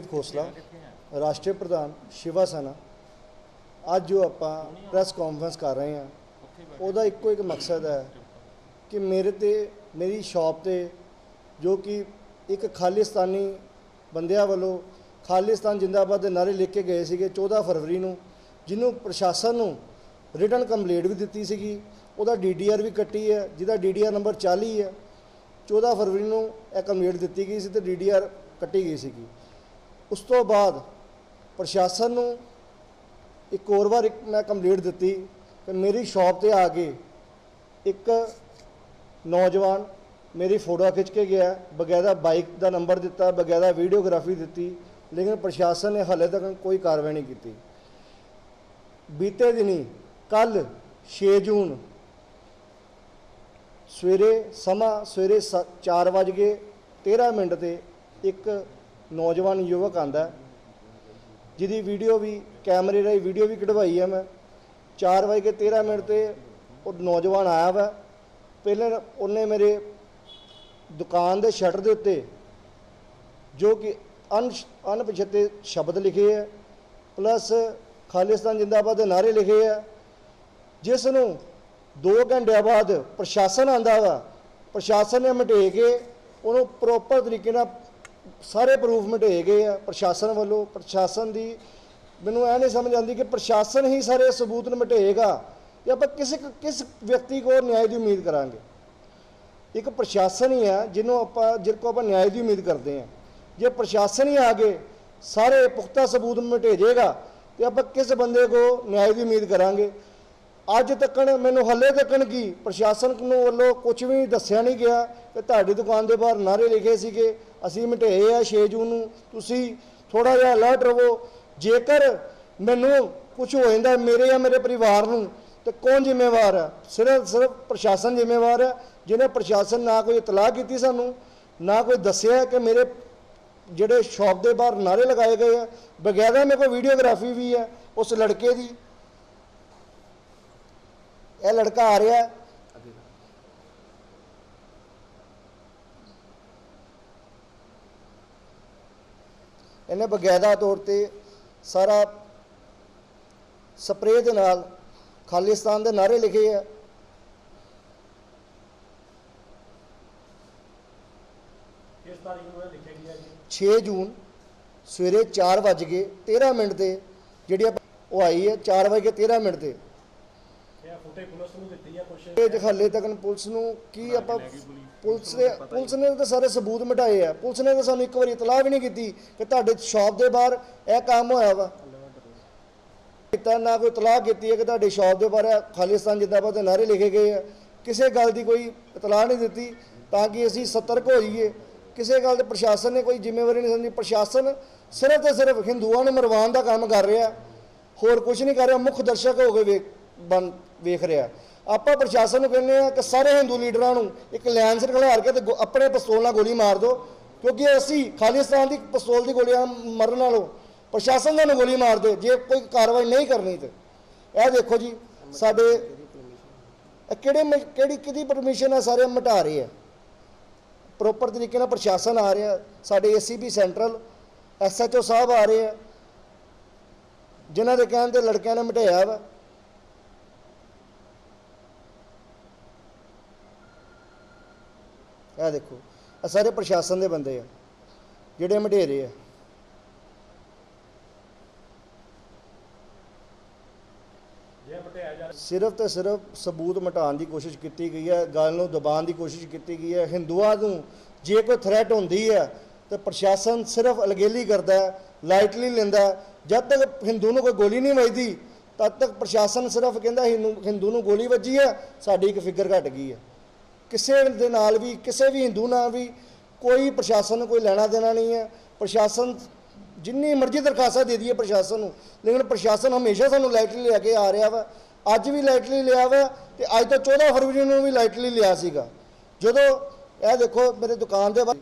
ਅੰਕਿਤ ਖੋਸਲਾ, ਰਾਸ਼ਟਰੀ ਪ੍ਰਧਾਨ ਸ਼ਿਵਾ ਸੈਨਾ। ਅੱਜ ਜੋ ਆਪਾਂ ਪ੍ਰੈਸ ਕਾਨਫਰੰਸ ਕਰ ਰਹੇ ਹਾਂ, ਉਹਦਾ ਇੱਕੋ ਇੱਕ ਮਕਸਦ ਹੈ ਕਿ ਮੇਰੇ ਤੇ, ਮੇਰੀ ਸ਼ਾਪ ਤੇ ਜੋ ਕਿ ਇੱਕ ਖਾਲਿਸਤਾਨੀ ਬੰਦਿਆਂ ਵੱਲੋਂ ਖਾਲਿਸਤਾਨ ਜਿੰਦਾਬਾਦ ਦੇ ਨਾਰੇ ਲਿਖ ਕੇ ਗਏ ਸੀਗੇ 14 ਫਰਵਰੀ ਨੂੰ, ਜਿਹਨੂੰ ਪ੍ਰਸ਼ਾਸਨ ਨੂੰ ਰਿਟਰਨ ਕੰਪਲੇਂਟ ਵੀ ਦਿੱਤੀ ਸੀਗੀ, ਉਹਦਾ ਡੀਡੀਆਰ ਵੀ ਕੱਟੀ ਹੈ, ਜਿਹਦਾ ਡੀਡੀਆਰ ਨੰਬਰ 40 ਹੈ 14 ਫਰਵਰੀ ਨੂੰ ਇਹ ਕੰਪਲੇਂਟ ਦਿੱਤੀ ਗਈ ਸੀ ਤੇ ਡੀਡੀਆਰ ਕੱਟੀ ਗਈ ਸੀਗੀ। ਉਸ ਤੋਂ ਬਾਅਦ ਪ੍ਰਸ਼ਾਸਨ ਨੂੰ ਇੱਕ ਹੋਰ ਵਾਰ ਇੱਕ ਮੈਂ ਕੰਪਲੇਂਟ ਦਿੱਤੀ ਕਿ ਮੇਰੀ ਸ਼ਾਪ ਤੇ ਆ ਕੇ ਇੱਕ ਨੌਜਵਾਨ ਮੇਰੀ ਫੋਟੋ ਖਿੱਚ ਕੇ ਗਿਆ, ਬਗੈਰਾ ਬਾਈਕ ਦਾ ਨੰਬਰ ਦਿੱਤਾ, ਬਗੈਰਾ ਵੀਡੀਓਗ੍ਰਾਫੀ ਦਿੱਤੀ, ਲੇਕਿਨ ਪ੍ਰਸ਼ਾਸਨ ਨੇ ਹਾਲੇ ਤੱਕ ਕੋਈ ਕਾਰਵਾਈ ਨਹੀਂ ਕੀਤੀ। ਬੀਤੇ ਦਿਨੀ ਕੱਲ 6 ਜੂਨ, ਸਵੇਰੇ ਸਮਾਂ ਸਵੇਰੇ 4 ਵਜੇ 13 ਮਿੰਟ ਤੇ ਇੱਕ ਨੌਜਵਾਨ ਯੁਵਕ ਆਂਦਾ ਜਿਹਦੀ ਵੀਡੀਓ ਵੀ ਕੈਮਰੇ ਰਾਹੀਂ ਵੀਡੀਓ ਵੀ ਕਢਵਾਈ ਹੈ ਮੈਂ। 4 ਵਜੇ 13 ਮਿੰਟ ਤੇ ਉਹ ਨੌਜਵਾਨ ਆਇਆ ਵਾ। ਪਹਿਲਾਂ ਉਹਨੇ ਮੇਰੇ ਦੁਕਾਨ ਦੇ ਸ਼ਟਰ ਦੇ ਉੱਤੇ, ਜੋ ਕਿ ਅਨ, ਅਣਪਛਾਤੇ ਸ਼ਬਦ ਲਿਖੇ ਹੈ ਪਲੱਸ ਖਾਲਿਸਤਾਨ ਜਿੰਦਾਬਾਦ ਦੇ ਨਾਰੇ ਲਿਖੇ ਆ ਜਿਸ ਨੂੰ 2 ਘੰਟਿਆਂ ਬਾਅਦ ਪ੍ਰਸ਼ਾਸਨ ਆਂਦਾ ਵਾ, ਪ੍ਰਸ਼ਾਸਨ ਨੇ ਮਟੇ ਕੇ ਉਹਨੂੰ ਪ੍ਰੋਪਰ ਤਰੀਕੇ ਨਾਲ ਸਾਰੇ ਪ੍ਰੂਫ ਮਿਟੇ ਗਏ ਆ ਪ੍ਰਸ਼ਾਸਨ ਵੱਲੋਂ, ਪ੍ਰਸ਼ਾਸਨ ਦੀ ਮੈਨੂੰ ਇਹ ਨਹੀਂ ਸਮਝ ਆਉਂਦੀ ਕਿ ਪ੍ਰਸ਼ਾਸਨ ਹੀ ਸਾਰੇ ਸਬੂਤ ਨੂੰ ਮਿਟੇਗਾ ਤੇ ਆਪਾਂ ਕਿਸ ਕਿਸ ਵਿਅਕਤੀ ਕੋਲ ਨਿਆਂ ਦੀ ਉਮੀਦ ਕਰਾਂਗੇ। ਇੱਕ ਪ੍ਰਸ਼ਾਸਨ ਹੀ ਆ ਜਿਹਨੂੰ ਆਪਾਂ, ਜਿਹਦੇ ਕੋ ਆਪਾਂ ਨਿਆਂ ਦੀ ਉਮੀਦ ਕਰਦੇ ਆ। ਜੇ ਪ੍ਰਸ਼ਾਸਨ ਹੀ ਆ ਕੇ ਸਾਰੇ ਪੁਖਤਾ ਸਬੂਤ ਮਟੇ ਜਾਏਗਾ ਤੇ ਆਪਾਂ ਕਿਸ ਬੰਦੇ ਕੋ ਨਿਆਂ ਦੀ ਉਮੀਦ ਕਰਾਂਗੇ ਅੱਜ ਤੱਕਣ ਮੈਨੂੰ ਹੱਲੇ ਤੱਕਣ ਕੀ ਪ੍ਰਸ਼ਾਸਨ ਨੂੰ ਵੱਲੋਂ ਕੁਝ ਵੀ ਦੱਸਿਆ ਨਹੀਂ ਗਿਆ ਕਿ ਤੁਹਾਡੀ ਦੁਕਾਨ ਦੇ ਬਾਹਰ ਨਾਰੇ ਲਿਖੇ ਸੀਗੇ। ਅਸੀਂ ਮਟੇਏ ਆ 6 ਜੂਨ ਨੂੰ। ਤੁਸੀਂ ਥੋੜਾ ਜਿਹਾ ਅਲਰਟ ਰਹੋ। ਜੇਕਰ ਮੈਨੂੰ ਕੁਝ ਹੋ ਜਾਂਦਾ ਮੇਰੇ ਜਾਂ ਮੇਰੇ ਪਰਿਵਾਰ ਨੂੰ, ਤੇ ਕੌਣ ਜ਼ਿੰਮੇਵਾਰ ਹੈ ਸਿਰਫ ਸਿਰਫ ਪ੍ਰਸ਼ਾਸਨ ਜ਼ਿੰਮੇਵਾਰ ਹੈ ਜਿਹਨੇ ਪ੍ਰਸ਼ਾਸਨ ਨਾ ਕੋਈ ਇਤਲਾਹ ਕੀਤੀ ਸਾਨੂੰ, ਨਾ ਕੋਈ ਦੱਸਿਆ ਕਿ ਮੇਰੇ ਜਿਹੜੇ ਸ਼ਾਪ ਦੇ ਬਾਹਰ ਨਾਰੇ ਲਗਾਏ ਗਏ ਆ। ਬਗੈਰ ਮੇਰੇ ਕੋਲ ਵੀਡੀਓਗ੍ਰਾਫੀ ਵੀ ਹੈ ਉਸ ਲੜਕੇ ਦੀ। ਇਹ ਲੜਕਾ ਆ ਰਿਹਾ। ਇਹਨੇ ਬਗੈਦਾ ਤੌਰ ਤੇ ਸਾਰਾ ਸਪਰੇਅ ਦੇ ਨਾਲ ਖਾਲਿਸਤਾਨ ਦੇ ਨਾਰੇ ਲਿਖੇ ਆ। ਕਿਸ ਤਾਰੀਖ ਨੂੰ ਇਹ ਲਿਖਿਆ ਗਿਆ ਜੀ? 6 ਜੂਨ ਸਵੇਰੇ 4 ਵਜ ਕੇ 13 ਮਿੰਟ ਤੇ ਜਿਹੜੀ ਉਹ ਆਈ ਹੈ 4 ਵਜੇ ਕੇ 13 ਮਿੰਟ ਤੇ। ਫੋਟੇ ਪੁਲਿਸ ਨੂੰ ਦਿੱਤੀ ਆ ਕੁਛ? ਇਹ ਹਾਲੇ ਤੱਕ ਪੁਲਿਸ ਨੂੰ ਕੀ ਆਪਾਂ ਪੁਲਿਸ। ਨੇ ਪੁਲਿਸ ਨੇ ਤਾਂ ਸਾਰੇ ਸਬੂਤ ਮਿਟਾਏ ਆ। ਪੁਲਿਸ ਨੇ ਤਾਂ ਸਾਨੂੰ ਇੱਕ ਵਾਰੀ ਇਤਲਾਹ ਵੀ ਨਹੀਂ ਕੀਤੀ ਕਿ ਤੁਹਾਡੇ ਸ਼ਾਪ ਦੇ ਬਾਹਰ ਇਹ ਕੰਮ ਹੋਇਆ ਵਾ। ਕੀਤਾ ਨਾ ਕੋਈ ਇਤਲਾਹ ਕੀਤੀ ਹੈ ਕਿ ਤੁਹਾਡੀ ਸ਼ਾਪ ਦੇ ਬਾਹਰ ਖਾਲਿਸਤਾਨ ਜਿੰਦਾਬਾਦ ਦੇ ਨਾਰੇ ਲਿਖੇ ਗਏ ਆ। ਕਿਸੇ ਗੱਲ ਦੀ ਕੋਈ ਇਤਲਾਹ ਨਹੀਂ ਦਿੱਤੀ ਤਾਂ ਕਿ ਅਸੀਂ ਸਤਰਕ ਹੋ ਜਾਈਏ। ਕਿਸੇ ਗੱਲ ਦੇ ਪ੍ਰਸ਼ਾਸਨ ਨੇ ਕੋਈ ਜ਼ਿੰਮੇਵਾਰੀ ਨਹੀਂ ਸਮਝੀ। ਪ੍ਰਸ਼ਾਸਨ ਸਿਰਫ ਤੇ ਸਿਰਫ ਹਿੰਦੂਆਂ ਨੂੰ ਮਰਵਾਉਣ ਦਾ ਕੰਮ ਕਰ ਰਿਹਾ। ਹੋਰ ਕੁਝ ਨਹੀਂ ਕਰ ਰਿਹਾ। ਮੁੱਖ ਦਰਸ਼ਕ ਹੋ ਕੇ ਵੇਖ ਬਣ ਵੇਖ ਰਿਹਾ। ਆਪਾਂ ਪ੍ਰਸ਼ਾਸਨ ਨੂੰ ਕਹਿੰਦੇ ਆ ਕਿ ਸਾਰੇ ਹਿੰਦੂ ਲੀਡਰਾਂ ਨੂੰ ਇੱਕ ਲਾਈਨ ਸਿਰ ਖਿਲਾਰ ਕੇ ਤੇ ਗੋ- ਆਪਣੇ ਪਿਸਤੌਲ ਨਾਲ ਗੋਲੀ ਮਾਰ ਦਿਓ, ਕਿਉਂਕਿ ਅਸੀਂ ਖਾਲਿਸਤਾਨ ਦੀ ਪਿਸਤੌਲ ਦੀ ਗੋਲੀਆਂ ਮਰਨ ਨਾਲੋਂ ਪ੍ਰਸ਼ਾਸਨ ਨਾਲ ਗੋਲੀ ਮਾਰ ਦਿਓ ਜੇ ਕੋਈ ਕਾਰਵਾਈ ਨਹੀਂ ਕਰਨੀ ਤੇ। ਇਹ ਦੇਖੋ ਜੀ, ਸਾਡੇ ਇਹ ਕਿਹੜੇ ਮ- ਕਿਹੜੀ ਕਿਹਦੀ ਪਰਮਿਸ਼ਨ ਹੈ ਸਾਰੇ ਮਿਟਾ ਰਹੇ ਆ? ਪ੍ਰੋਪਰ ਤਰੀਕੇ ਨਾਲ ਪ੍ਰਸ਼ਾਸਨ ਆ ਰਿਹਾ, ਸਾਡੇ ਏਸੀਬੀ ਸੈਂਟਰਲ ਐਸਐਚਓ ਸਾਹਿਬ ਆ ਰਹੇ ਆ, ਜਿਨ੍ਹਾਂ ਦੇ ਕਹਿਣ ਤੇ ਲੜਕਿਆਂ ਨੇ ਮਿਟਾਇਆ ਵਾ। ਇਹ ਦੇਖੋ, ਇਹ ਸਾਰੇ ਪ੍ਰਸ਼ਾਸਨ ਦੇ ਬੰਦੇ ਆ, ਜਿਹੜੇ ਮਟੇਰੇ ਆ। ਸਿਰਫ ਤੇ ਸਿਰਫ ਸਬੂਤ ਮਿਟਾਉਣ ਦੀ ਕੋਸ਼ਿਸ਼ ਕੀਤੀ ਗਈ ਹੈ, ਗੱਲ ਨੂੰ ਦਬਾਉਣ ਦੀ ਕੋਸ਼ਿਸ਼ ਕੀਤੀ ਗਈ ਹੈ। ਹਿੰਦੂਆਂ ਨੂੰ ਜੇ ਕੋਈ ਥ੍ਰੈਟ ਹੁੰਦੀ ਹੈ, ਤੇ ਪ੍ਰਸ਼ਾਸਨ ਸਿਰਫ ਅਲਗੇਲੀ ਕਰਦਾ ਹੈ ਲਾਈਟਲੀ ਲੈਂਦਾ ਜਦ ਤੱਕ ਹਿੰਦੂ ਨੂੰ ਕੋਈ ਗੋਲੀ ਨਹੀਂ ਵੱਜਦੀ, ਤਦ ਤੱਕ ਪ੍ਰਸ਼ਾਸਨ ਸਿਰਫ ਕਹਿੰਦਾ ਹਿੰਦੂ ਹਿੰਦੂ ਨੂੰ ਗੋਲੀ ਵੱਜੀ ਹੈ, ਸਾਡੀ ਇੱਕ ਫਿਕਰ ਘਟ ਗਈ ਹੈ। ਕਿਸੇ ਦੇ ਨਾਲ ਵੀ, ਕਿਸੇ ਵੀ ਹਿੰਦੂ ਨਾਲ ਵੀ ਕੋਈ ਪ੍ਰਸ਼ਾਸਨ ਨੂੰ ਕੋਈ ਲੈਣਾ ਦੇਣਾ ਨਹੀਂ ਹੈ। ਪ੍ਰਸ਼ਾਸਨ ਜਿੰਨੀ ਮਰਜ਼ੀ ਦਰਖਾਸਤਾਂ ਦੇ ਦਈਏ ਪ੍ਰਸ਼ਾਸਨ ਨੂੰ, ਲੇਕਿਨ ਪ੍ਰਸ਼ਾਸਨ ਹਮੇਸ਼ਾ ਸਾਨੂੰ ਲਾਈਟਲੀ ਲੈ ਕੇ ਆ ਰਿਹਾ ਵਾ। ਅੱਜ ਵੀ ਲਾਈਟਲੀ ਲਿਆ ਵਾ ਤੇ ਅੱਜ ਤੋਂ 14 ਫਰਵਰੀ ਨੂੰ ਵੀ ਲਾਈਟਲੀ ਲਿਆ ਸੀਗਾ। ਜਦੋਂ ਇਹ ਦੇਖੋ ਮੇਰੇ ਦੁਕਾਨ ਦੇ ਬਾਹਰ,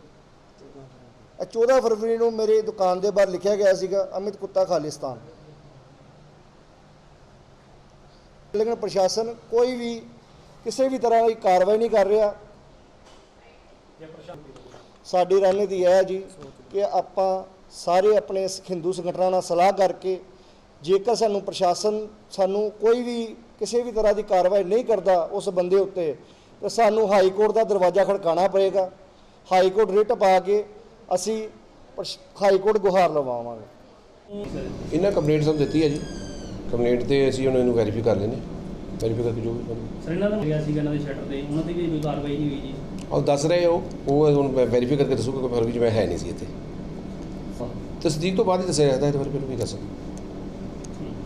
ਇਹ 14 ਫਰਵਰੀ ਨੂੰ ਮੇਰੀ ਦੁਕਾਨ ਦੇ ਬਾਹਰ ਲਿਖਿਆ ਗਿਆ ਸੀਗਾ, ਅਮਿਤ ਕੁੱਤਾ ਖਾਲਿਸਤਾਨ। ਲੇਕਿਨ ਪ੍ਰਸ਼ਾਸਨ ਕੋਈ ਵੀ ਕਿਸੇ ਵੀ ਤਰ੍ਹਾਂ ਦੀ ਕਾਰਵਾਈ ਨਹੀਂ ਕਰ ਰਿਹਾ। ਸਾਡੀ ਰਣਨੀਤੀ ਇਹ ਹੈ ਜੀ ਕਿ ਆਪਾਂ ਸਾਰੇ ਆਪਣੇ ਹਿੰਦੂ ਸੰਗਠਨਾਂ ਨਾਲ ਸਲਾਹ ਕਰਕੇ ਜੇਕਰ ਸਾਨੂੰ ਪ੍ਰਸ਼ਾਸਨ ਸਾਨੂੰ ਕੋਈ ਵੀ ਕਿਸੇ ਵੀ ਤਰ੍ਹਾਂ ਦੀ ਕਾਰਵਾਈ ਨਹੀਂ ਕਰਦਾ ਉਸ ਬੰਦੇ ਉੱਤੇ, ਤਾਂ ਸਾਨੂੰ ਹਾਈ ਕੋਰਟ ਦਾ ਦਰਵਾਜ਼ਾ ਖੜਕਾਉਣਾ ਪਏਗਾ। ਹਾਈ ਕੋਰਟ ਰਿਟ ਪਾ ਕੇ ਅਸੀਂ ਹਾਈ ਕੋਰਟ ਗੁਹਾਰ ਲਵਾਵਾਂਗੇ। ਇਹਨਾਂ ਕੰਪਲੇਂਟ ਸਾਨੂੰ ਦਿੱਤੀ ਹੈ ਜੀ। ਕੰਪਲੇਂਟ ਤੇ ਅਸੀਂ ਉਹਨਾਂ ਨੂੰ ਵੈਰੀਫਾਈ ਕਰ ਲੈਂਦੇ ਵੈਰੀਫਾਈ ਕਰਕੇ ਜੋ ਵੀ ਬਣੂ। ਸਰ ਇਹਨਾਂ ਦਾ ਗਿਆ ਸੀਗਾ ਇਹਨਾਂ ਦੇ ਸ਼ਟਰ ਤੇ? ਉਹਨਾਂ ਤੇ ਵੀ ਕੋਈ ਕਾਰਵਾਈ ਨਹੀਂ ਹੋਈ ਜੀ? ਉਹ ਦੱਸ ਰਹੇ ਉਹ। ਉਹ ਹੁਣ ਵੈਰੀਫਾਈ ਕਰਕੇ ਦੱਸੂਗਾ ਕਿ ਫਿਰ ਵੀ ਜਿਵੇਂ ਹੈ ਨਹੀਂ ਸੀ ਇੱਥੇ। ਤਸਦੀਕ ਤੋਂ ਬਾਅਦ ਹੀ ਦੱਸਿਆ ਜਾਂਦਾ ਹੈ ਤੇ ਫਿਰ ਫਿਰ ਵੀ ਦੱਸ ਸਕਦਾ।